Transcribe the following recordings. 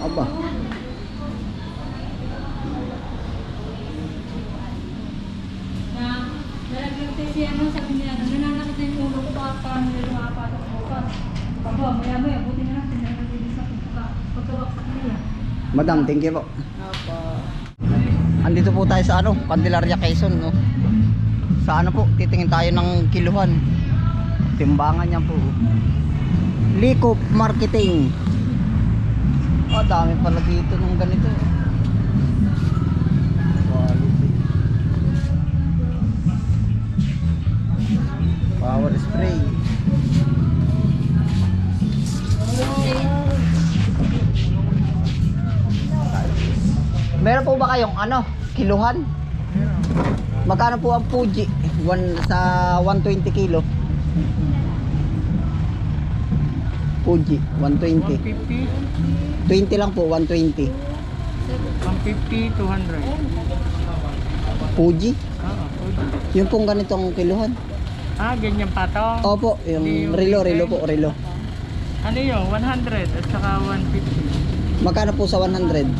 Aba. Na, nalagyan tayo siya ano, sabi niya, nananakit na yung ulo ko, baka parang nila lumapasok bukas. Aba, maya maya, buti na lang, sinanagin sa pagka, pagkawaksak nila. Madam, thank you po. Opo. Andito po tayo sa ano, Candelaria Quezon, no. Sa ano po, titingin tayo ng kiluhan. Timbangan niya po. Likop Marketing. Oh, dami pala dito ng ganito. Quality. Power spray. Meron po ba kayong ano, kiluhan? Magkano po ang Fuji? One, sa 120 kilo. Fuji, 120. 150, 20 lang po, 120. 150, 200. Fuji? Oo, pwede. Yung pong ganitong kiluhan. Ah, ganyan pa to. Opo, yung yung relo, po, relo. Ano yun? 100 at saka 150. Magkano po sa 100? 6,000.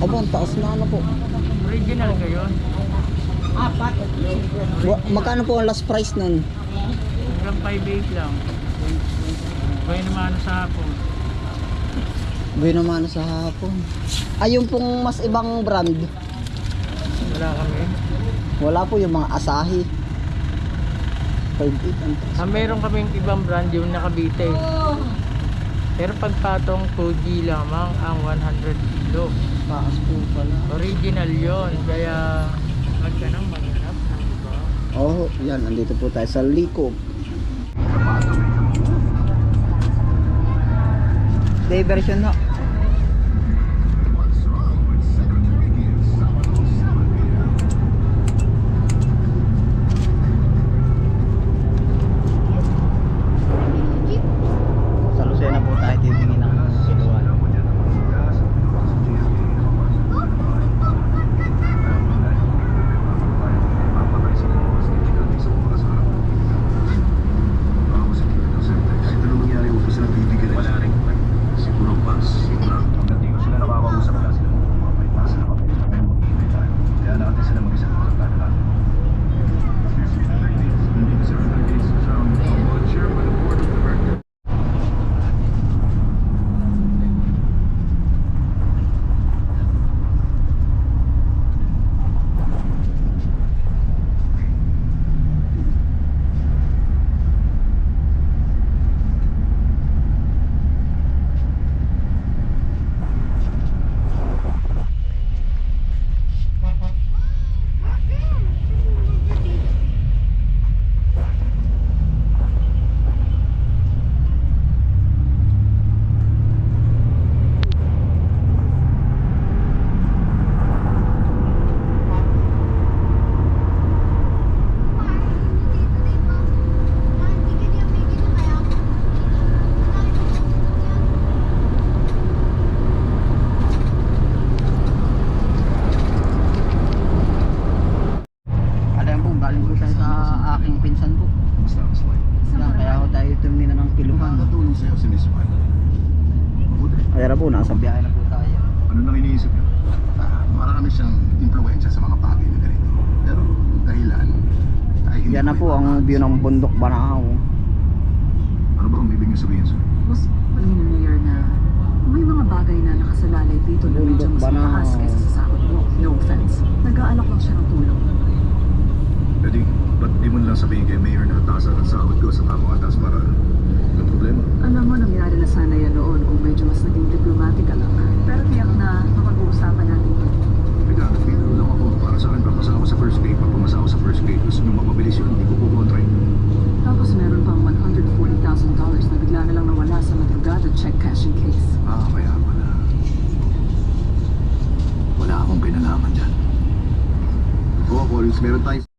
Opo, ang taas na ano po. Original kayo. Wa- Magkano po ang last price nun? Hanggang 5.8 lang. Kaya naman sa hapon. Naman sa hapon. Ay, yung pong mas ibang brand. Wala kami. Wala po yung mga Asahi. 5.8 ang taas. Ah, meron kaming ibang brand yung nakabite. Pero pagpatong Fuji lamang ang 100 kilo. Taas po pala. Original yon Kaya magkanang maghanap. Diba? Oh, yan. Andito po tayo sa Liko. Day version Yan na po ang view ng bundok Banahaw. Ano ba ang ibig niyo sabihin sir? Mas palingin ng mayor na may mga bagay na nakasalalay dito na medyo mas na? mataas kaysa sa sahod mo. No offense. Nag-aalok lang siya ng tulong. Pwede, ba't di mo lang sabihin kay Mayor na taasan ang sahod ko sa tamang atas para ng problema? Alam mo, nangyari na sana yan noon kung medyo mas naging diplomatic ka lang. Pero tiyak na mapag-uusapan natin yun. Teka, nagpinalo lang ako. Para sa akin, papasa ako sa first date. Pag pumasa ako sa first date, gusto nyo mapabilis yun. Hindi ko kukontra. Tapos meron pang $140,000 na bigla na lang nawala sa madrugada check cashing case. Ah, kaya pala. Wala akong kinalaman dyan. Oo, Collins, meron tayo.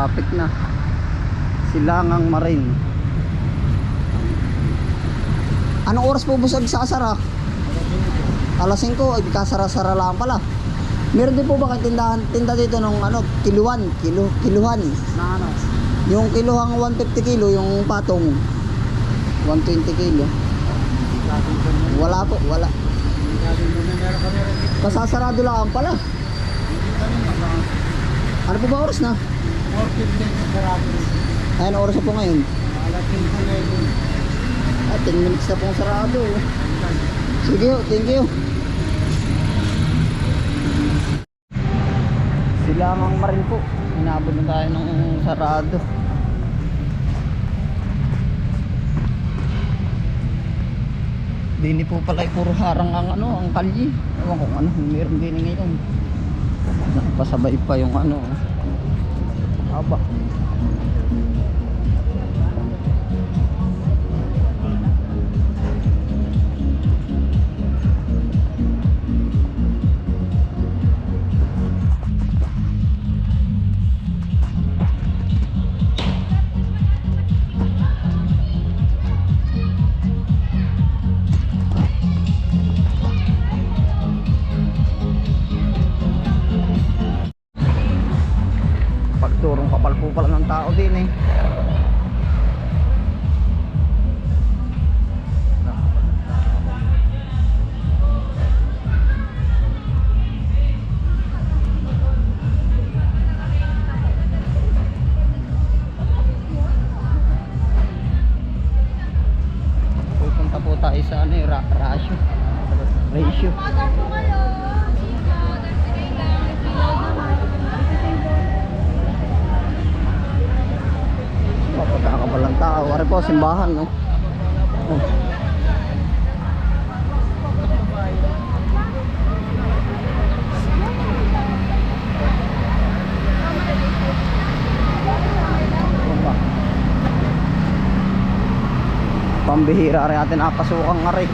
Malapit na. Silangang Marin. Anong oras po busag sa asara? Alas 5, ay kasara-sara lang pala. Meron din po ba kayong tindahan, tinda dito ng ano, kiluan, kilo, kiluhan? Na ano? Yung kiluhang 150 kilo, yung patong 120 kilo. Wala po, wala. Kasasarado lang pala. Ano po ba oras na? Ayun, oras na po ngayon. Ah, 10 minutes na pong sarado. Sige, thank you. Silangang marin po. Inabot na tayo ng sarado. Dini po pala ay puro harang ang ano, ang kalye. Ewan ko ano, meron din ngayon. Nakapasabay pa yung ano. Aba. Ratio. Pagkakabalang tao. Ari po, simbahan, no? Oh. Ano? Pambihira rin natin apasukan nga rin.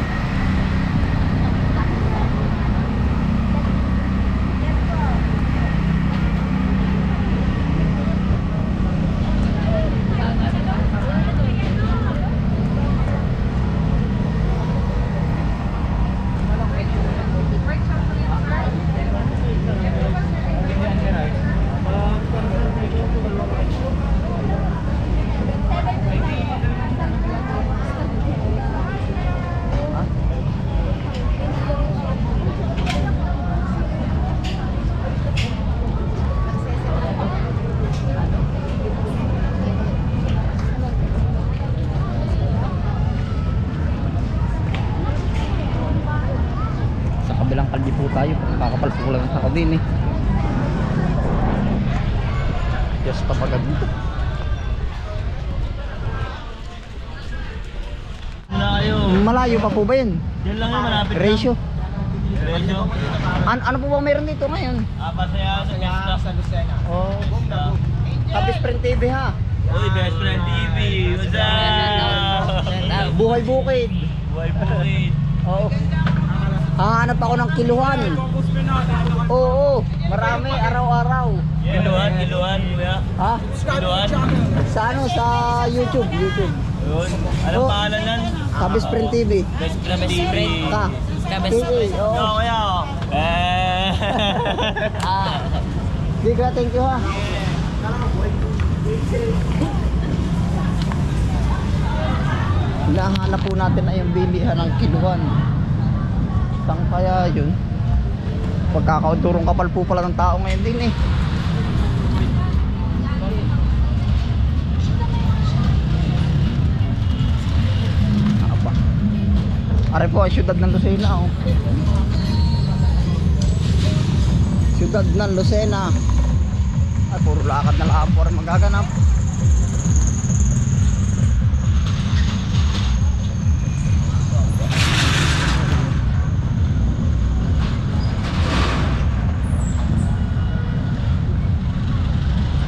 Sa kabilang kalye po tayo. Lang sa din eh. Diyos papagad dito. Na kayo. Malayo pa po ba yun? Yan lang yung malapit Ratio. Ratio. An ano po ba meron dito ngayon? Ah, pasaya sa Lucena. Oh, Tabi Sprint TV ha. Uy, best friend TV. What's up? Buhay bukid. Buhay bukid. Oo. Hahanap ako ng kiluhan. Oo, marami araw-araw. Kiluan, kiluan, kuya. Ha? Kiluan. Sa ano? Sa YouTube, YouTube. Yun. Anong Oh. pangalan nun? Tabi Sprint TV. Best friend TV. Ka. TV, oo. Yo, kuya. oh. Eh. Sige, thank you ha. Hinahanap po natin ay yung bilihan ng kiluhan. Saan kaya yun? Pagkakaunturong kapal po pala ng tao ngayon din eh. Aba. Are po syudad ng Lucena oh. Syudad ng Lucena. Ay, puro lakad na lang po magaganap.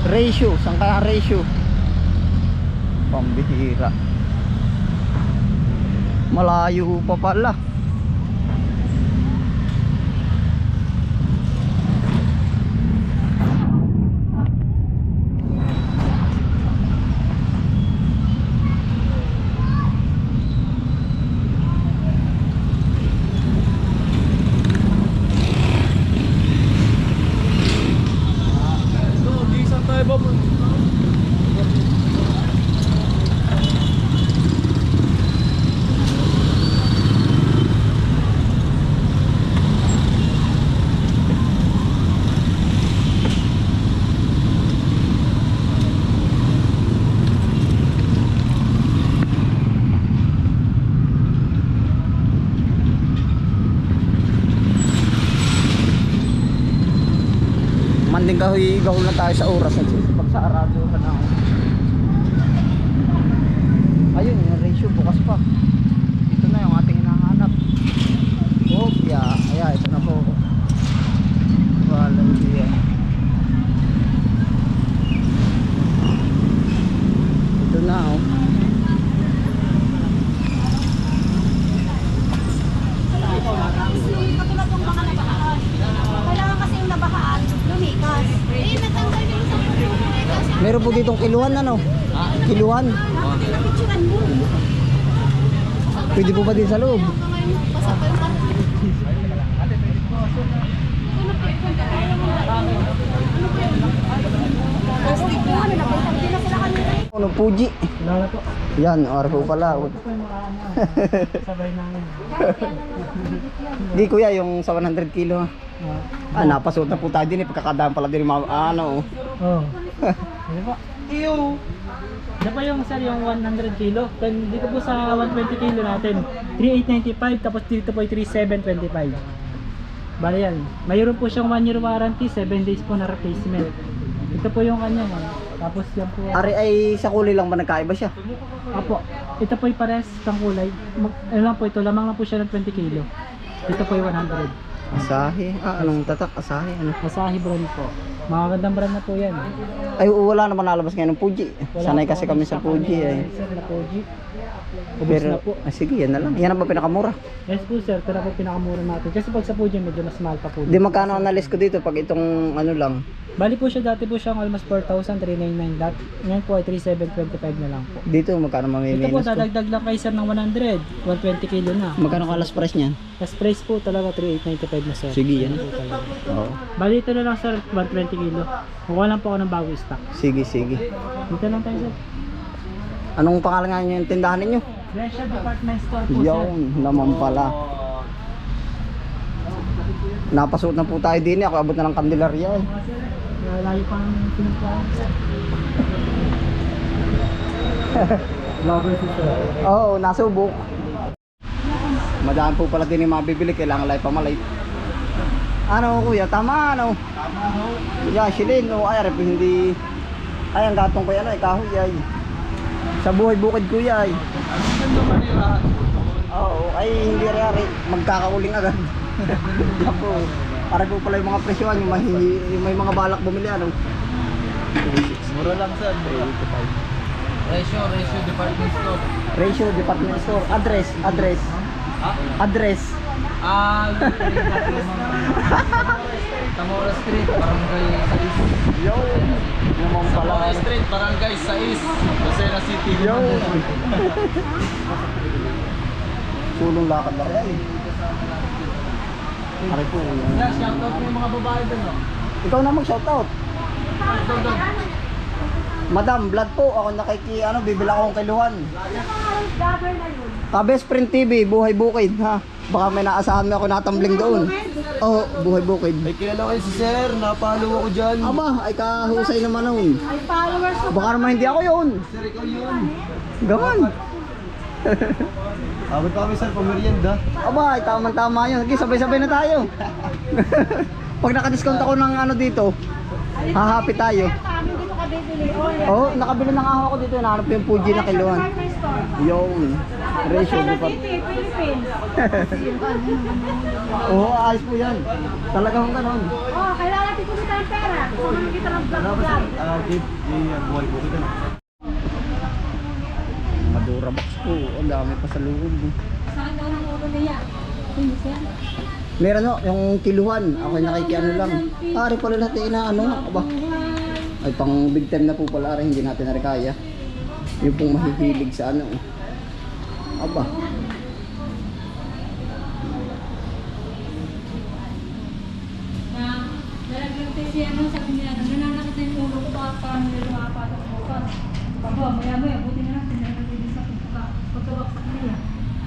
Ratio, saan kaya ratio? Pambihira. Malayo pa pala. Gahoy-gahoy na tayo sa oras at pag sa arado ka na. Ayun, yung ratio bukas pa. Ito na yung ating hinahanap. Oh, yeah. Ayan, ito na po. Walang siya. Ito na oh. Katulad ng mga nabahaan. Kailangan kasi yung nabahaan, lumikas. Eh, natanggal yung sa lumikas. Meron po ditong kiluan ano? Kiluan. Napicturan mo. Pwede po ba din sa loob? Ano. Ano, Fuji. Wala po. Yan, pala. Sabay namin. Di kuya, yung sa 100 kilo. Ah, napasuot na po tayo din eh. Pagkakadaan pala din yung mga, ano. oh. Ano po? Iyo! Ito po yung sir, yung 100 kilo. Then dito po sa 120 kilo natin, 3895 tapos dito po ay 3725. Bale yan. Mayroon po siyang 1 year warranty, 7 days po na replacement. Ito po yung kanya. ma'am. Tapos yan po. Ari ay sa kulay lang ba nagkaiba siya? Apo, ito po yung pares ng kulay. Mag, ano lang po ito, lamang lang po siya ng 20 kilo. Ito po yung 100. Asahi. Ah, anong tatak? Asahi. Ano? Asahi brand po. Magagandang brand na po yan. Ay, wala naman nalabas ngayon ng Fuji. Wala Sanay po kasi kami sa Fuji ay. Sir, na Fuji. Ubus na Pero, po. ah, sige, yan na lang. Yan ang ba pinakamura? Yes po sir, na po pinakamura natin. Kasi pag sa Fuji medyo mas mahal pa po. Di magkano nalis ko dito pag itong ano lang. Bali po siya dati po siyang almost 4,399 lot. Ngayon po ay 3,725 na lang po. Dito magkano po mamiminas ko? dadagdag lang kay sir ng 100. 120 kilo na. Magkano ka last price niyan? Last price po talaga 3,895 na sir. Sige, yan. Po talaga. Oo. Bali ito na lang sir, 120 kilo. Kukuha lang po ako ng bago stock. Sige, sige. Dito lang tayo sir. Anong pangalan nga yung tindahan ninyo? Brescia Department Store po sir. Yun, naman pala. Napasuot na po tayo din. Ako abot na ng Candelaria eh. Layo pa ng pinagkaan. Vlogger si sir. Oo, nasubok. Madami po pala din yung mabibili. Kailangan lang pamalay. Ano kuya, tama ano? Tama ho. Yeah, shilin. O ay, arep, hindi. Ay, ang gatong ko yan ay kahoy ay. Sa buhay bukid kuya ay. Oo, ay hindi rin magkakauling agad. Ako, para po pala yung mga presyon, yung may, yung may mga balak bumili ano. Mura lang sir. Ratio, ratio department store. Ratio department store, address, address. Address. Ah, Tamora Street, Barangay 6. Yo, naman pala. Tamora Street, Barangay 6. Lucena City. Yo. Sulong lakad na rin. Aray po. yung- Yeah, shoutout mo yung mga babae dun, no? Ikaw na mag-shoutout. Madam, blood po. Ako nakiki, ano, bibila akong na yun. Ah, Best Friend TV, Buhay Bukid, ha? Baka may naasahan na ako natambling doon. Oo, oh, Buhay Bukid. May kilala kayo si sir, napalo ako dyan. Aba, ay kahusay naman nun. Ay, followers ko. Baka naman hindi ako yun. Sir, ikaw yun. Gaman. Abot pa kami sir, pamerienda. Aba, ay tama-tama yun. Sige, sabay-sabay na tayo. Pag naka-discount ako ng ano dito, hahapi tayo. Dito. Oh. Oo, nakabili na nga ako dito. Nahanap yung Fuji na store. Yung ratio di pa. Oo, oh, ayos po yan. Talagang ganon. Oh, kailangan natin kumita ng pera. Kung ano kita ng vlog-vlog. Ah, Dave, yung buhay po kita. Madura box po. Ang dami pa sa loob. Saan daw ng ulo niya? Hindi siya. Meron no, yung kiluhan. Ako yung nakikiano lang. Ari pala natin na ano. Aba. Ay pang big time na po pala. Ari, hindi natin na kaya. Yung pong mahihilig sa ano. Aba. Na nalaglag tayo si ano, sabi niya, nananakit na yung ulo ko, baka parang nila lumapatak bukas. Pabo, maya maya, buti na lang, pagka, pagkawaksak niya.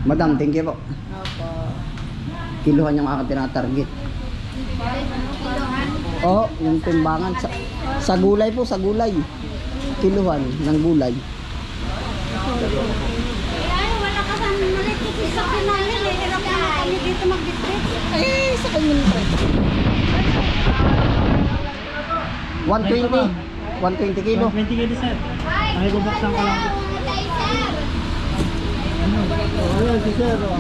Madam, thank you po. Kiluhan yung aking tinatarget. Oo, yung timbangan sa, sa gulay po, sa gulay. Kiluhan ng gulay. Ay, wala ka sa nalitik sa kinahin. Eh, hirap na kami dito magbitbit. Eh, sa kanya 120. 120 kilo. 120 kilo sir. Makikubuksan ko lang. Ayan, si Sir. oh.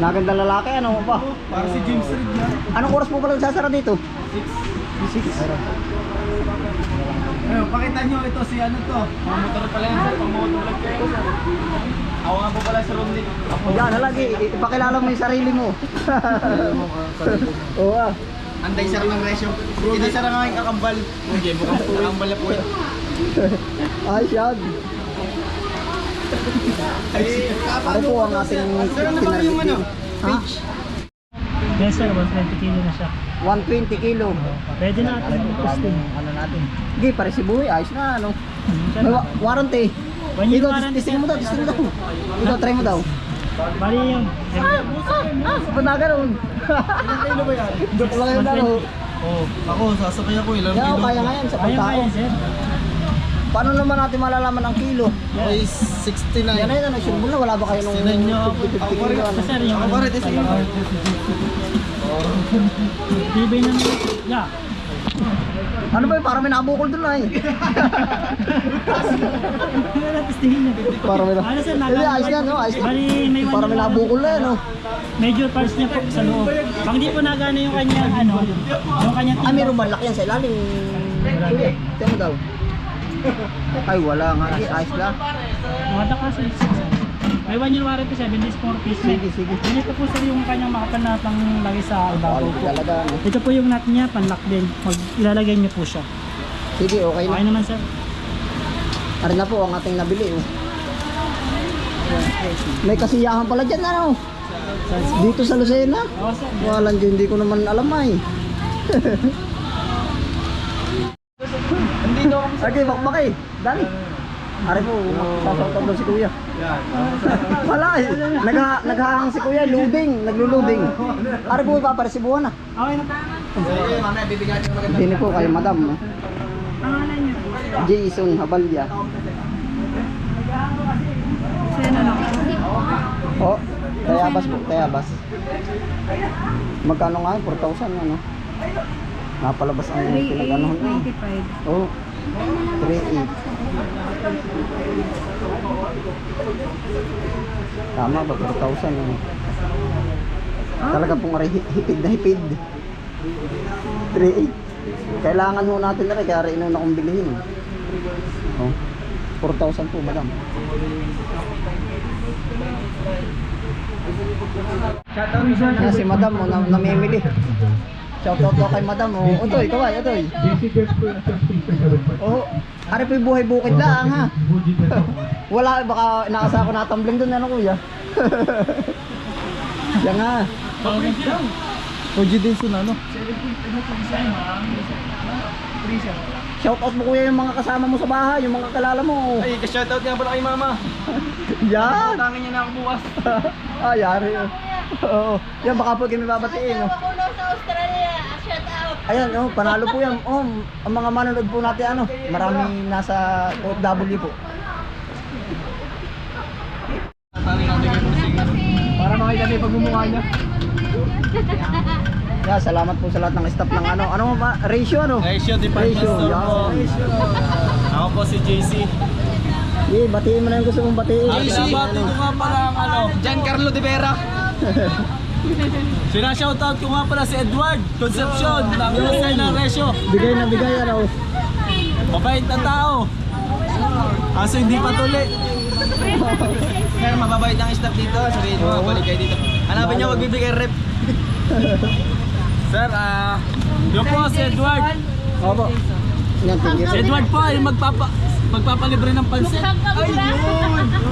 Naganda lalaki, ano ba? Para si James Reed yan. Anong oras po pala sasara dito? Ayun, pakita nyo ito si ano to. Mga motor pala yan sir. Pang motovlog kayo sir. Ako nga po pala sa room dito. Ako. Yan, halagi. Ipakilala mo yung sarili mo. Oo ah. Anday sir ng resyo. Ito sir ang aking kakambal. Hindi, mukhang po kakambal na po yun. Ay, yan. Ay, Ano po ang ating Sir, ano ba yung ano? Ha? Yes sir, 120 kilo na siya. 120 kilo. Pwede na natin mag-posting. Ano natin? Sige, pare si Buhay. Ayos na, ano. Sir, May wa- warranty. One year Ikaw, warranty, testing mo daw, testing mo daw. Ikaw, try mo daw. Bali yung Ah, ah, ba't na ganun? Ilang kilo ba yan? Joke lang yun, ano. Oo. Ako, sasabay ako. Ilang Yan, kaya nga yan sa Kaya pagtao. kaya sir. Paano naman natin malalaman ang kilo? Ay, 69. Yan na yun, ano, na wala ba kayo nung 69 nyo. 50 Ako kilo, rin. ano? Sir, Ako rin, mo. tibay ng yeah. Ano ba yun? Parang may nabukol dun na eh. Testingin niya. Parang may Ano sir, Hindi, ayos yan, no? Ayos yan. Bali, may one Parang may year nabukol na yan, no? Major parts niya po sa loob. Pag di po nagana yung kanya, ano, yung kanya Ah, meron malaki yan sa ilalim. Kuya, tiyan mo daw. Ay, wala nga. Ayos lang. Mga kasi, may one year warranty 7 days 4 piece. Sige, sige. Ganito po sir yung kanyang makapal na pang lagay sa ibabaw po. talaga, no? Ito po yung nut niya, panlock din. Pag ilalagay niyo po siya. Sige, okay Okay na. naman sir. Ari na po ang ating nabili, oh. May kasiyahan pala dyan, ano? Dito sa Lucena. Walang dyan, hindi ko naman alam ay. Andito ako. Sige, bakbak eh. Dali. Ari po, sasawtaw daw si kuya. Wala eh. Nagha, naghahang si kuya, loading, naglo-loading. Ari po, paparesibuhan na. Okay na po. Sige, mamaya bibigyan ko maganda. Hindi po kayo, madam. Pangalan niyo. Jason Habalya. Oh, Tayabas po, Tayabas. Magkano nga yun? 4,000 ano? Napalabas ang pinag-anohan eh. 3,895. Oh, 3,800. Tama ba? 4,000 ano? Talaga pong aray, hi- hipid na hipid. 3,800. Kailangan ho natin na rin, kaya rin inuna kong bilihin. Oh, 4,000 po, madam. Yan si madam, oh, na, namimili. Shoutout daw kay madam. Oh, utoy, kaway, utoy. Oh, ari po yung buhay bukid lang ha. Wala, baka nakasa ko natambling doon, ano kuya? Yan nga. Fuji din sa ano? Shoutout mo kuya yung mga kasama mo sa bahay, yung mga kalala mo. Ay, ka-shoutout nga pala kay mama. Yan! Tangin niya na ako bukas. Ay, yari. Oh. Oo. Yan, baka po kami babatiin. Oh. Ako sa Australia. Shout out. Ayan, oh, panalo po yan. Oh, ang mga manonood po natin, ano, marami nasa OFW po. Para makita niya yung pagmumukha niya. Yeah, salamat po sa lahat ng staff ng ano. Ano ba? Ratio, ano? Ratio Department Ratio, Store po. Ako po si JC. Yeah, batiin mo na yung gusto mong batiin. JC, bati ko nga pala ang ano, Giancarlo De Vera. Sina-shoutout ko nga pala si Edward Concepcion ng Lucay ng Resyo. Bigay na bigay, ano. Mabait na tao. Kaso hindi pa tuli. Sir, mababait ang staff dito. Sabihin mo, balik kayo dito. Hanapin niyo, magbibigay rep. Sir, ah, yun po si Edward. Opo. Si Edward po ay magpapa magpapalibre ng pansit. Ay, yun!